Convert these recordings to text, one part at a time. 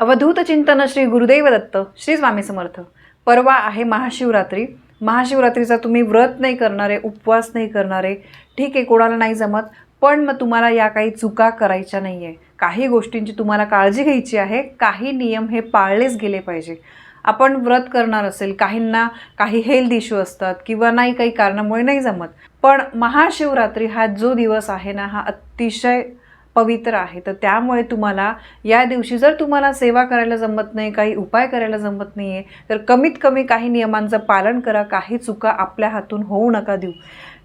अवधूत चिंतन श्री गुरुदैव दत्त श्री स्वामी समर्थ. परवा आहे महाशिवरात्री. महाशिवरात्रीचा तुम्ही व्रत नाही करणारे उपवास नाही करणारे ठीक आहे कोणाला नाही जमत पण मग तुम्हाला या काही चुका करायच्या नाही आहे काही गोष्टींची तुम्हाला काळजी घ्यायची आहे काही नियम हे पाळलेच गेले पाहिजे. आपण व्रत करणार असेल काहींना काही हेल्थ इश्यू असतात किंवा नाही काही कारणामुळे नाही जमत. पण महाशिवरात्री हा जो दिवस आहे ना हा अतिशय पवित्र आहे. तर त्यामुळे तुम्हाला या दिवशी जर तुम्हाला सेवा करायला जमत नाही काही उपाय करायला जमत नाही आहे तर कमीत कमी काही नियमांचं पालन करा. काही चुका आपल्या हातून होऊ नका देऊ.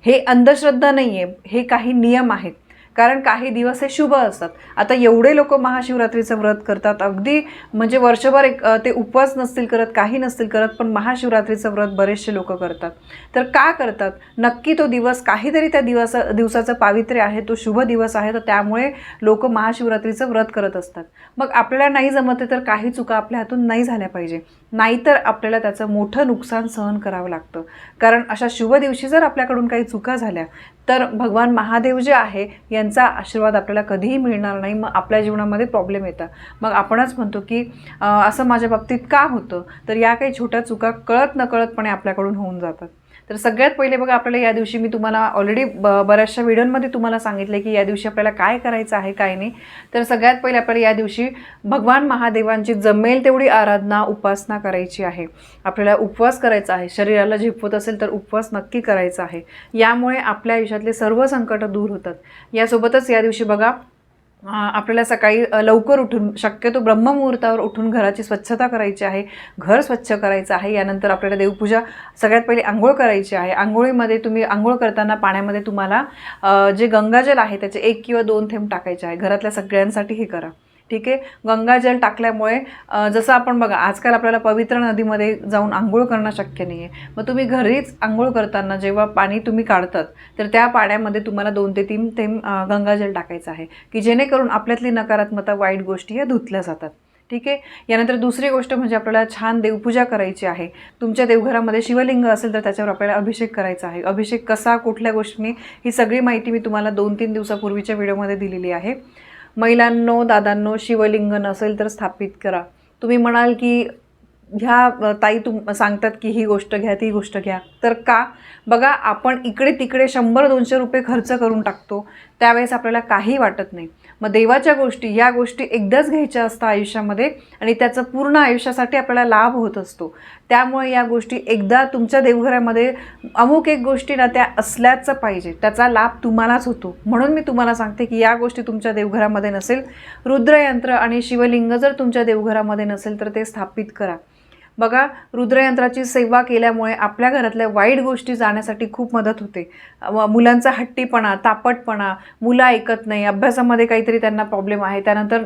हे अंधश्रद्धा नाही आहे हे काही नियम आहेत. कारण काही दिवस हे शुभ असतात. आता एवढे लोक महाशिवरात्रीचं व्रत करतात. अगदी म्हणजे वर्षभर एक ते उपवास नसतील करत काही नसतील करत पण महाशिवरात्रीचं व्रत बरेचसे लोक करतात. तर का करतात? नक्की तो दिवस काहीतरी त्या दिवसा दिवसाचं पावित्र्य आहे तो शुभ दिवस आहे तर त्यामुळे लोक महाशिवरात्रीचं व्रत करत असतात. मग आपल्याला नाही जमत आहे तर काही चुका आपल्या हातून नाही झाल्या पाहिजे. नाहीतर आपल्याला त्याचं मोठं नुकसान सहन करावं लागतं. कारण अशा शुभ दिवशी जर आपल्याकडून काही चुका झाल्या तर भगवान महादेव जे आहे यांचा आशीर्वाद आपल्याला कधीही मिळणार नाही. मग आपल्या जीवनामध्ये प्रॉब्लेम येतात. मग आपणच म्हणतो की असं माझ्या बाबतीत का होतं? तर या काही छोट्या चुका कळत नकळतपणे आपल्याकडून होऊन जातात. तर सगळ्यात पहिले बघा आपल्याला या दिवशी मी तुम्हाला ऑलरेडी ब बऱ्याचशा व्हिडिओमध्ये तुम्हाला सांगितलं की या दिवशी आपल्याला काय करायचं आहे काय नाही. तर सगळ्यात पहिले आपल्याला या दिवशी भगवान महादेवांची जमेल तेवढी आराधना उपासना करायची आहे. आपल्याला उपवास करायचा आहे. शरीराला झिपवत असेल तर उपवास नक्की करायचा आहे. यामुळे आपल्या आयुष्यातले सर्व संकट दूर होतात. यासोबतच या दिवशी बघा आपल्याला सकाळी लवकर उठून शक्यतो ब्रह्ममुहूर्तावर उठून घराची स्वच्छता करायची आहे घर स्वच्छ करायचं आहे यानंतर आपल्याला देवपूजा सगळ्यात पहिले आंघोळ करायची आहे. आंघोळीमध्ये तुम्ही आंघोळ करताना पाण्यामध्ये तुम्हाला जे गंगाजल आहे त्याचे एक किंवा दोन थेंब टाकायचे आहे. घरातल्या सगळ्यांसाठी हे करा. ठीक आहे? गंगाजल टाकल्यामुळे जसं आपण बघा आजकाल आपल्याला पवित्र नदीमध्ये जाऊन आंघोळ करणं शक्य नाही आहे मग तुम्ही घरीच आंघोळ करताना जेव्हा पाणी तुम्ही काढतात तर त्या पाण्यामध्ये तुम्हाला दोन ते तीन थेंब गंगाजल टाकायचं आहे की जेणेकरून आपल्यातली नकारात्मकता वाईट गोष्टी या धुतल्या जातात. ठीक आहे? यानंतर दुसरी गोष्ट म्हणजे आपल्याला छान देवपूजा करायची आहे. तुमच्या देवघरामध्ये शिवलिंग असेल तर त्याच्यावर आपल्याला अभिषेक करायचा आहे. अभिषेक कसा कुठल्या गोष्टीने ही सगळी माहिती मी तुम्हाला दोन तीन दिवसापूर्वीच्या व्हिडिओमध्ये दिलेली आहे. महिलांनो दादांनो शिवलिंग नसेल तर स्थापित करा. तुम्ही म्हणाल की ह्या ताई तुम सांगतात की ही गोष्ट घ्या ती गोष्ट घ्या. तर का? बघा आपण इकडे तिकडे शंभर दोनशे रुपये खर्च करून टाकतो. त्यावेळेस आपल्याला काही वाटत नाही. मग देवाच्या गोष्टी या गोष्टी एकदाच घ्यायच्या असतात आयुष्यामध्ये आणि त्याचं पूर्ण आयुष्यासाठी आपल्याला लाभ होत असतो. त्यामुळे या गोष्टी एकदा तुमच्या देवघरामध्ये अमुक एक गोष्टी ना त्या असल्याचं पाहिजे. त्याचा लाभ तुम्हालाच होतो. म्हणून मी तुम्हाला सांगते की या गोष्टी तुमच्या देवघरामध्ये नसेल रुद्रयंत्र आणि शिवलिंग जर तुमच्या देवघरामध्ये नसेल तर ते स्थापित करा. बघा रुद्रयंत्राची सेवा केल्यामुळे आपल्या घरातल्या वाईट गोष्टी जाण्यासाठी खूप मदत होते. व मुलांचा हट्टीपणा तापटपणा मुलं ऐकत नाही अभ्यासामध्ये काहीतरी त्यांना प्रॉब्लेम आहे. त्यानंतर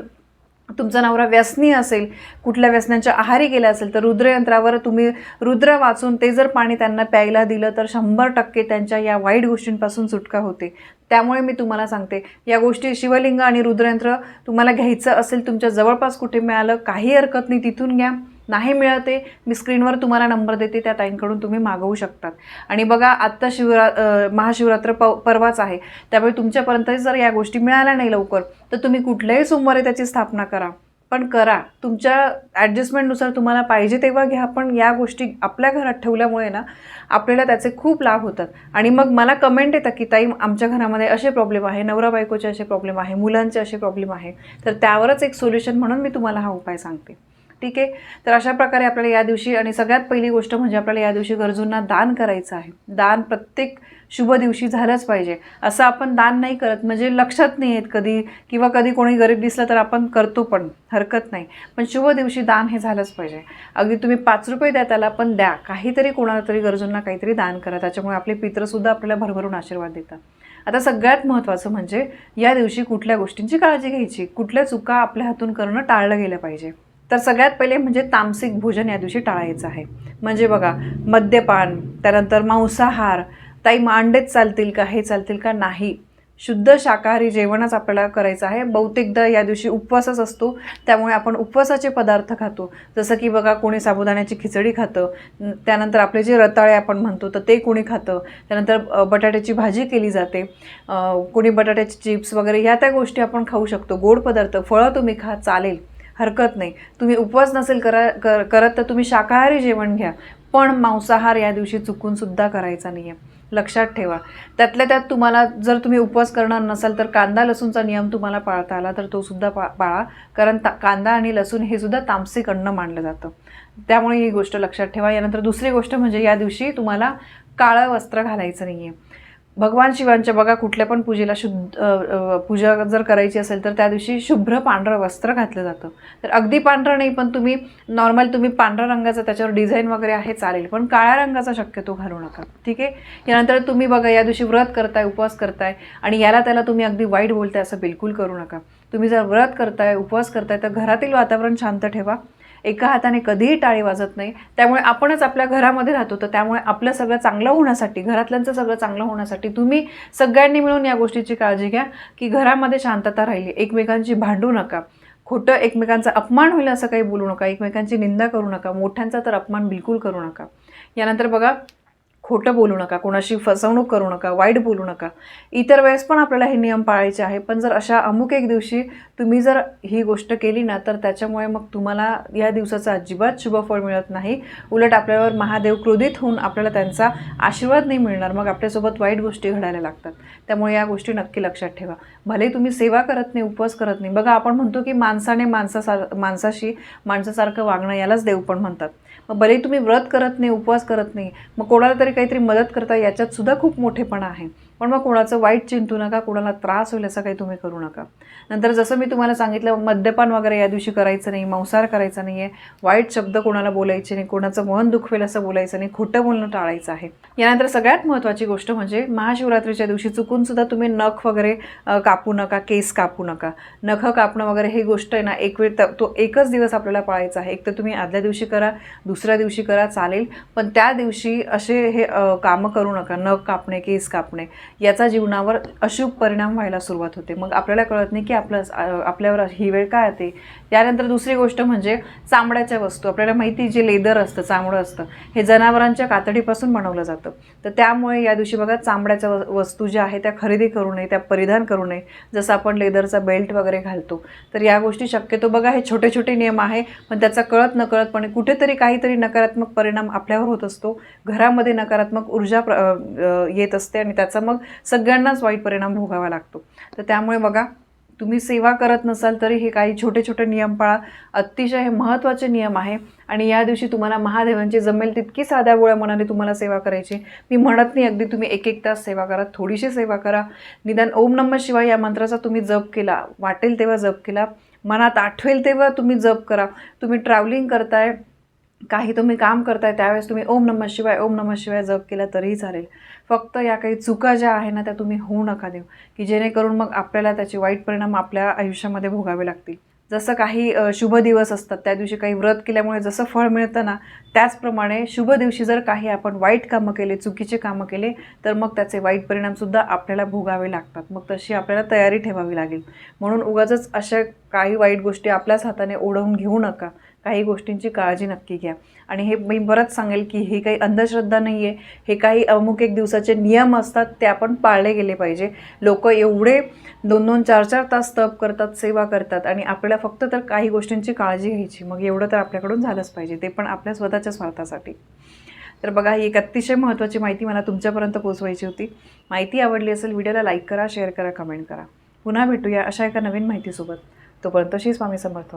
तुमचा नवरा व्यसनी असेल कुठल्या व्यसनांच्या आहारी गेला असेल तर रुद्रयंत्रावर तुम्ही रुद्र वाचून ते जर पाणी त्यांना प्यायला दिलं तर शंभर टक्के त्यांच्या या वाईट गोष्टींपासून सुटका होते. त्यामुळे मी तुम्हाला सांगते या गोष्टी शिवलिंग आणि रुद्रयंत्र तुम्हाला घ्यायचं असेल तुमच्या जवळपास कुठे मिळालं काही हरकत नाही तिथून घ्या. नाही मिळते मी स्क्रीनवर तुम्हाला नंबर देते त्या ताईंकडून तुम्ही मागवू शकतात. आणि बघा आत्ता शिवरा महाशिवरात्र प परवाच आहे. त्यामुळे तुमच्यापर्यंत जर या गोष्टी मिळाल्या नाही लवकर तर तुम्ही कुठल्याही सोमवारी त्याची स्थापना करा. पण करा. तुमच्या ॲडजस्टमेंटनुसार तुम्हाला पाहिजे तेव्हा घ्या पण या गोष्टी आपल्या घरात ठेवल्यामुळे ना आपल्याला त्याचे खूप लाभ होतात. आणि मग मला कमेंट येतं की ताई आमच्या घरामध्ये असे प्रॉब्लेम आहे नवरा बायकोचे असे प्रॉब्लेम आहे मुलांचे असे प्रॉब्लेम आहे. तर त्यावरच एक सोल्युशन म्हणून मी तुम्हाला हा उपाय सांगते. ठीक आहे? तर अशा प्रकारे आपल्याला या दिवशी आणि सगळ्यात पहिली गोष्ट म्हणजे आपल्याला या दिवशी गरजूंना दान करायचं आहे. दान प्रत्येक शुभ दिवशी झालंच पाहिजे. असं आपण दान नाही करत म्हणजे लक्षात नाही येत कधी किंवा कधी कोणी गरीब दिसलं तर आपण करतो पण हरकत नाही. पण शुभ दिवशी दान हे झालंच पाहिजे. अगदी तुम्ही पाच रुपये द्या त्याला पण द्या. काहीतरी कोणाला तरी गरजूंना काहीतरी दान करा. त्याच्यामुळे आपले पित्रसुद्धा आपल्याला भरभरून आशीर्वाद देतात. आता सगळ्यात महत्त्वाचं म्हणजे या दिवशी कुठल्या गोष्टींची काळजी घ्यायची? कुठल्या चुका आपल्या हातून करणं टाळलं गेलं पाहिजे? तर सगळ्यात पहिले म्हणजे तामसिक भोजन या दिवशी टाळायचं आहे. म्हणजे बघा मद्यपान त्यानंतर मांसाहार ताई मांडेच चालतील का हे चालतील का नाही. शुद्ध शाकाहारी जेवणच आपल्याला करायचं आहे. बहुतेकदा या दिवशी उपवासच असतो त्यामुळे आपण उपवासाचे पदार्थ खातो. जसं की बघा कोणी साबुदाण्याची खिचडी खातं त्यानंतर आपले जे रताळे आपण म्हणतो तर ते कोणी खातं. त्यानंतर बटाट्याची भाजी केली जाते. कोणी बटाट्याचे चिप्स वगैरे ह्या त्या गोष्टी आपण खाऊ शकतो. गोड पदार्थ फळं तुम्ही खा चालेल. हरकत नाही. तुम्ही उपवास नसेल करा कर करत तर तुम्ही शाकाहारी जेवण घ्या. पण मांसाहार या दिवशी चुकूनसुद्धा करायचा नाही आहे लक्षात ठेवा. त्यातल्या त्यात तुम्हाला जर तुम्ही उपवास करणार नसाल तर कांदा लसूणचा नियम तुम्हाला पाळता आला तर तो सुद्धा पा पाळा. कारण ता कांदा आणि लसूण हे सुद्धा तामसिक अन्न मानलं जातं. त्यामुळे ही गोष्ट लक्षात ठेवा. यानंतर दुसरी गोष्ट म्हणजे या दिवशी तुम्हाला काळं वस्त्र घालायचं नाही आहे भगवान शिवांच्या बघा कुठल्या पण पूजेला शुद्ध पूजा जर करायची असेल तर त्या दिवशी शुभ्र पांढरं वस्त्र घातलं जातं. तर अगदी पांढरं नाही पण तुम्ही नॉर्मल तुम्ही पांढऱ्या रंगाचं त्याच्यावर डिझाईन वगैरे आहे चालेल. पण काळ्या रंगाचा शक्यतो घालू नका. ठीक आहे? यानंतर तुम्ही बघा या दिवशी व्रत करताय उपवास करताय आणि याला त्याला तुम्ही अगदी वाईट बोलताय असं बिलकुल करू नका. तुम्ही जर व्रत करताय उपवास करताय तर घरातील वातावरण शांत ठेवा. एका हाताने कधीही टाळी वाजत नाही. त्यामुळे आपणच आपल्या घरामध्ये राहतो तर त्यामुळे आपलं सगळं चांगलं होण्यासाठी घरातल्यांचं सगळं चांगलं होण्यासाठी तुम्ही सगळ्यांनी मिळून या गोष्टीची काळजी घ्या की घरामध्ये शांतता राहिली एकमेकांची भांडू नका. खोटं एकमेकांचा अपमान होईल असं काही बोलू नका एकमेकांची निंदा करू नका मोठ्यांचा तर अपमान बिलकुल करू नका. यानंतर बघा खोटं बोलू नका कोणाशी फसवणूक करू नका वाईट बोलू नका. इतर वेळेस पण आपल्याला हे नियम पाळायचे आहे पण जर अशा अमुक एक दिवशी तुम्ही जर ही गोष्ट केली ना तर त्याच्यामुळे मग तुम्हाला या दिवसाचं अजिबात शुभफळ मिळत नाही. उलट आपल्यावर महादेव क्रोधित होऊन आपल्याला त्यांचा आशीर्वाद नाही मिळणार. मग आपल्यासोबत वाईट गोष्टी घडायला लागतात. त्यामुळे या गोष्टी नक्की लक्षात ठेवा. भले तुम्ही सेवा करत नाही उपवास करत नाही. बघा आपण म्हणतो की माणसाने माणसासार माणसाशी माणसासारखं वागणं यालाच देव पण म्हणतात. मग भले तुम्ही व्रत करत नाही उपवास करत नाही मग कोणाला तरी काहीतरी मदत करता याच्यात सुद्धा खूप मोठेपणा आहे. पण मग कोणाचं वाईट चिंतू नका कोणाला त्रास होईल असं काही तुम्ही करू नका. नंतर जसं मी तुम्हाला सांगितलं मद्यपान वगैरे या दिवशी करायचं नाही मांसाहार करायचा नाही आहे वाईट शब्द कोणाला बोलायचे नाही कोणाचं मन दुखवेल असं बोलायचं नाही खोटं बोलणं टाळायचं आहे. यानंतर सगळ्यात महत्त्वाची गोष्ट म्हणजे महाशिवरात्रीच्या दिवशी चुकून सुद्धा तुम्ही नख वगैरे कापू नका केस कापू नका. नख कापणं वगैरे ही गोष्ट आहे ना एक वेळ तो एकच दिवस आपल्याला पाळायचा आहे. एक तर तुम्ही आदल्या दिवशी करा दुसऱ्या दिवशी करा चालेल. पण त्या दिवशी असे हे कामं करू नका नख कापणे केस कापणे. याचा जीवनावर अशुभ परिणाम व्हायला सुरुवात होते. मग आपल्याला कळत नाही की आपलं आपल्यावर ही वेळ काय येते. त्यानंतर दुसरी गोष्ट म्हणजे चामड्याच्या वस्तू. आपल्याला माहिती जे लेदर असतं चामडं असतं हे जनावरांच्या कातडीपासून बनवलं जातं. तर त्यामुळे या दिवशी बघा चामड्याच्या व- वस्तू ज्या आहेत त्या खरेदी करू नये त्या परिधान करू नये. जसं आपण लेदरचा बेल्ट वगैरे घालतो तर या गोष्टी शक्यतो बघा हे छोटे छोटे नियम आहे. पण त्याचा कळत नकळतपणे कुठेतरी काहीतरी नकारात्मक परिणाम आपल्यावर होत असतो. घरामध्ये नकारात्मक ऊर्जा प्र येत असते आणि त्याचा मग सगळ्यांनाच वाईट परिणाम भोगावा लागतो. तर त्यामुळे बघा तुम्ही सेवा करत नसाल तरी हे काही छोटे छोटे नियम पाळा. अतिशय हे महत्त्वाचे नियम आहे. आणि या दिवशी तुम्हाला महादेवांची जमेल तितकी साध्या गोळ्या मनाने तुम्हाला सेवा करायची. मी म्हणत नाही अगदी तुम्ही एक एक तास सेवा करा थोडीशी सेवा करा. निदान ओम नमः शिवाय या मंत्राचा तुम्ही जप केला वाटेल तेव्हा जप केला. मनात आठवेल तेव्हा तुम्ही जप करा. तुम्ही ट्रॅव्हलिंग करताय काही तुम्ही काम करताय त्यावेळेस तुम्ही ओम नमः शिवाय ओम नमः शिवाय जप केला तरीही चालेल. फक्त या काही चुका ज्या आहे ना त्या तुम्ही होऊ नका देऊ की जेणेकरून मग आपल्याला त्याचे वाईट परिणाम आपल्या आयुष्यामध्ये भोगावे लागतील. जसं काही शुभ दिवस असतात त्या दिवशी काही व्रत केल्यामुळे जसं फळ मिळतं ना त्याचप्रमाणे शुभ दिवशी जर काही आपण वाईट कामं केले चुकीचे कामं केले तर मग त्याचे वाईट परिणामसुद्धा आपल्याला भोगावे लागतात. मग तशी आपल्याला तयारी ठेवावी लागेल. म्हणून उगाचच अशा काही वाईट गोष्टी आपल्याच हाताने ओढवून घेऊ नका. काही गोष्टींची काळजी नक्की घ्या. आणि हे मी परत सांगेल की हे काही अंधश्रद्धा नाही आहे हे काही अमुक एक दिवसाचे नियम असतात ते आपण पाळले गेले पाहिजे. लोक एवढे दोन दोन चार चार तास तप करतात सेवा करतात आणि आपल्याला फक्त तर काही गोष्टींची काळजी घ्यायची. मग एवढं तर आपल्याकडून झालंच पाहिजे. ते पण आपल्या स्वतःच्या स्वार्थासाठी. तर बघा ही एक अतिशय महत्त्वाची माहिती मला तुमच्यापर्यंत पोहोचवायची होती. माहिती आवडली असेल व्हिडिओला लाईक करा शेअर करा कमेंट करा. पुन्हा भेटूया अशा एका नवीन माहितीसोबत. तोपर्यंत श्री स्वामी समर्थ.